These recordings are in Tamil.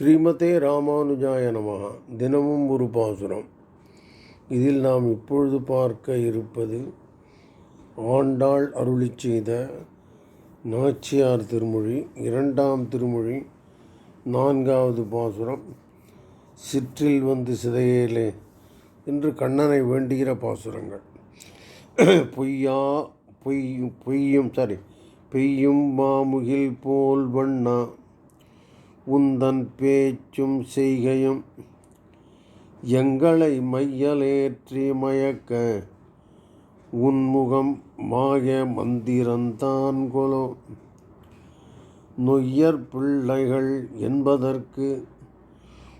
ஸ்ரீமதே ராமானுஜாய நமஹ. தினமும் ஒரு பாசுரம். இதில் நாம் இப்பொழுது பார்க்க இருப்பது ஆண்டாள் அருளிச் செய்த நாச்சியார் திருமொழி இரண்டாம் திருமொழி நான்காவது பாசுரம். சிற்றில் வந்து சிதையேலே என்று கண்ணனை வேண்டுகிற பாசுரங்கள். பொய்யா பொய்யும் பொய்யும் சாரி பெய்யும் மாமுகில் போல் வண்ணா உந்தன் பேச்சும் செய்கையும் எங்களை மையலேற்றி மயக்க உன்முகம் மாய மந்திரந்தான் கொலோ. நொய்யர் பிள்ளைகள் என்பதற்கு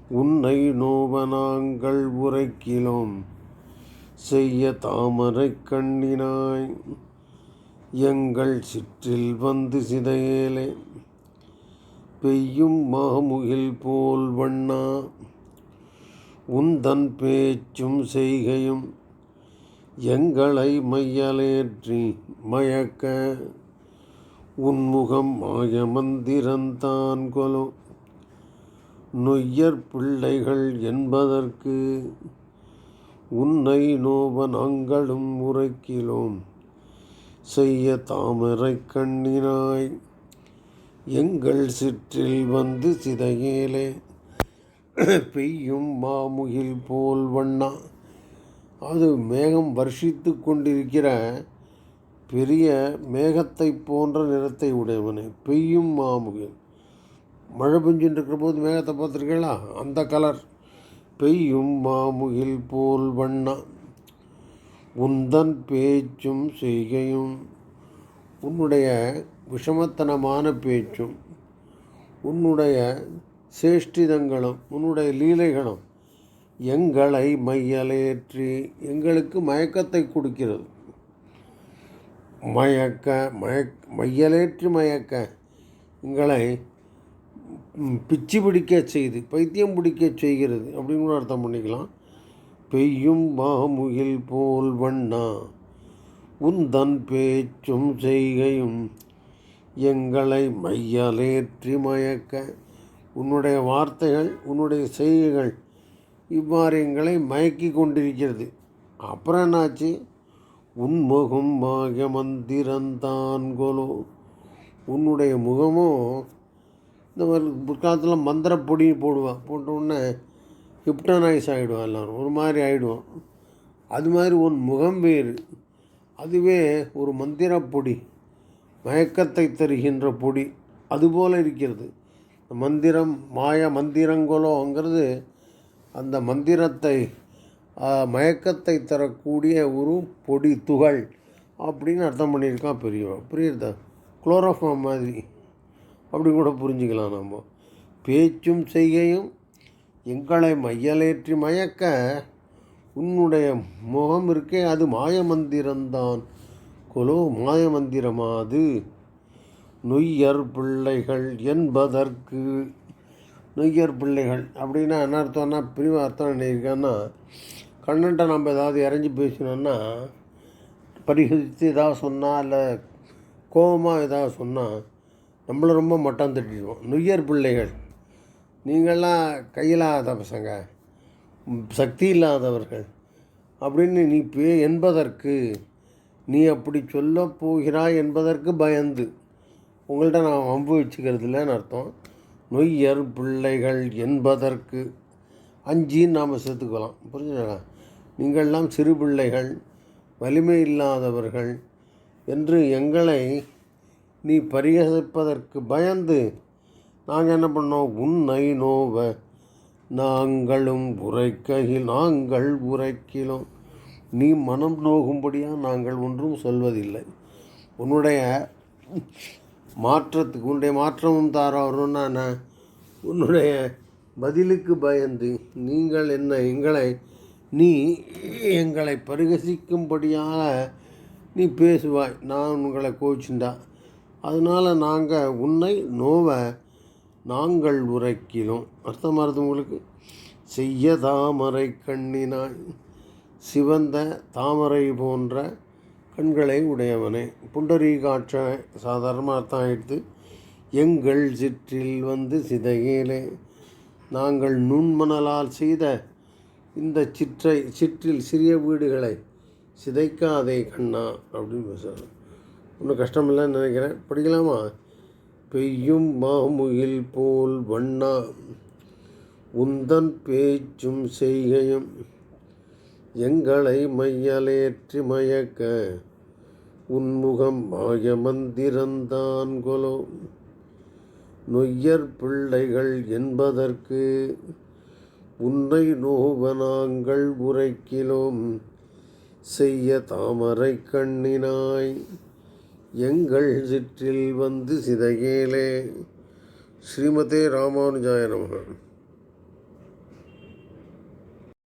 உன்னை நோவனாங்கள் உரைக்கிலோம். செய்ய தாமரை கண்ணினாய் எங்கள் சிற்றில் வந்து சிதையேலே. பெய்யும் மாமுகில் போல் வண்ணா. உந்தன் பேச்சும் செய்கையும் எங்களை மையலேற்றி மயக்க. உன்முகம் மாயமந்திரந்தான் கொலோ. நொய்யர் பிள்ளைகள் என்பதற்கு உன்னை நோவ நாங்களும் உரைக்கிலோம். செய்ய தாமரை கண்ணினாய். எங்கள் சிற்றில் வந்து சிதையேலே. பெய்யும் மாமுகில் போல் வண்ணா. அது மேகம் வர்ஷித்து கொண்டிருக்கிற பெரிய மேகத்தை போன்ற நிறத்தை உடையவனே. பெய்யும் மாமுகில். மழை பெஞ்சுட்டு இருக்கிற போது மேகத்தை பார்த்துருக்கீங்களா அந்த கலர். பெய்யும் மாமுகில் போல் வண்ணா. உந்தன் பேச்சும் செய்கையும். உன்னுடைய விஷமத்தனமான பேச்சும் உன்னுடைய சேஷ்டிதங்களும் உன்னுடைய லீலைகளும் எங்களை மையலேற்றி எங்களுக்கு மயக்கத்தை கொடுக்கிறது. மயக்க மயக் மையலேற்றி மயக்க எங்களை பிச்சு பிடிக்க செய்து பைத்தியம் பிடிக்க செய்கிறது அப்படின்னு கூட அர்த்தம் பண்ணிக்கலாம். பெய்யும் மாமுகில் போல் வண்ணா உந்தன் பேச்சும் செய்கையும் எங்களை மையலேற்றி மயக்க. உன்னுடைய வார்த்தைகள் உன்னுடைய செய்கைகள் இவ்வாறு எங்களை மயக்கி கொண்டிருக்கிறது. அப்புறம் என்னாச்சு உன்முகம் மாக மந்திரந்தான் கொலோ. உன்னுடைய முகமும் இந்த மாதிரி பிற்காலத்தில் மந்திரப்பொடி போடுவான் போட்டவுடனே ஹிப்டனைஸ் ஆகிடுவான் எல்லோரும். ஒரு மாதிரி ஆகிடுவோம் அது மாதிரி உன் முகம் வேறு. அதுவே ஒரு மந்திரப்பொடி. மயக்கத்தை தருகின்ற பொடி. அதுபோல் இருக்கிறது. மந்திரம் மாய மந்திரங்களோங்கிறது அந்த மந்திரத்தை மயக்கத்தை தரக்கூடிய ஒரு பொடி துகள் அப்படின்னு அர்த்தம் பண்ணியிருக்கான் பெரியவன். புரியுறதா குளோரோஃபார்ம் மாதிரி. அப்படி கூட புரிஞ்சுக்கலாம் நம்ம. பேச்சும் செய்கையும் எங்களை மையலேற்றி மயக்க உன்னுடைய முகம் இருக்கே அது மாய மந்திரம்தான். கொலோ மாயமந்திரமாது. நொய்யர் பிள்ளைகள் என்பதற்கு. நொய்யர் பிள்ளைகள் அப்படின்னா என்ன அர்த்தம்னா பிரிவு அர்த்தம் நினைக்கான்னா கண்ணன்ட்ட நம்ம ஏதாவது இறஞ்சி பேசினோன்னா பரிகரித்து ஏதாவது சொன்னால் இல்லை கோபமாக ஏதாவது சொன்னால் நம்மளை ரொம்ப மட்டம் தட்டிடுவோம். நொய்யர் பிள்ளைகள் நீங்கள்லாம் கையில்லாத பசங்க சக்தி இல்லாதவர்கள் அப்படின்னு நீ பே என்பதற்கு. நீ அப்படி சொல்ல போகிறாய் என்பதற்கு பயந்து. உங்கள்கிட்ட நான் வம்பு வச்சுக்கிறது இல்லைன்னு அர்த்தம். நொய்யர் பிள்ளைகள் என்பதற்கு. அஞ்சின்னு நாம் சேர்த்துக்கலாம். புரிஞ்சுங்களா நீங்கள்லாம் சிறு பிள்ளைகள் வலிமை இல்லாதவர்கள் என்று எங்களை நீ பரிகசிப்பதற்கு பயந்து நாங்கள் என்ன பண்ணோம்? உன்னை நோவ நாங்களும் உரைக்கையில் நாங்கள் உரைக்கிலும். நீ மனம் நோகும்படியாக நாங்கள் ஒன்றும் சொல்வதில்லை. உன்னுடைய மாற்றத்துக்கு உன்னுடைய மாற்றமும் தாராருன்னா நான் உன்னுடைய பதிலுக்கு பயந்து நீங்கள் என்ன எங்களை நீ எங்களை பரிகசிக்கும்படியாக நீ பேசுவாய். நான் உங்களை கோச்சுண்டா அதனால் நாங்கள் உன்னை நோவ நாங்கள் உரைக்கிலும். அர்த்தமாக இருது உங்களுக்கு? செய்ய தாமரை கண்ணினாய். சிவந்த தாமரை போன்ற கண்களை உடையவனே. புண்டரீகாட்ச சாதாரணமாக அர்த்தம் ஆயிடுத்து எங்கள் சிற்றில் வந்து சிதையிலே. நாங்கள் நுண்மணலால் செய்த இந்த சிற்றை சிற்றில் சிறிய வீடுகளை சிதைக்காதே கண்ணா அப்படின்னு பேசுகிறார் ஒன்றும் கஷ்டமில்லைன்னு நினைக்கிறேன். படிக்கலாமா? பெய்யும் மாமுகில் போல் வண்ணா உந்தன் பேச்சும் செய்கையும் எங்களை மையலேற்றி மயக்க உன்முகம் மாயமந்திரந்தான் கொலோ நொய்யர் பிள்ளைகள் என்பதற்கு உன்னை நோவனாங்கள் உரைக்கிலோம். செய்ய தாமரை கண்ணினாய் எங்கள் சிற்றில் வந்து சிதையேலே. ஸ்ரீமதே ராமானுஜாய நமக.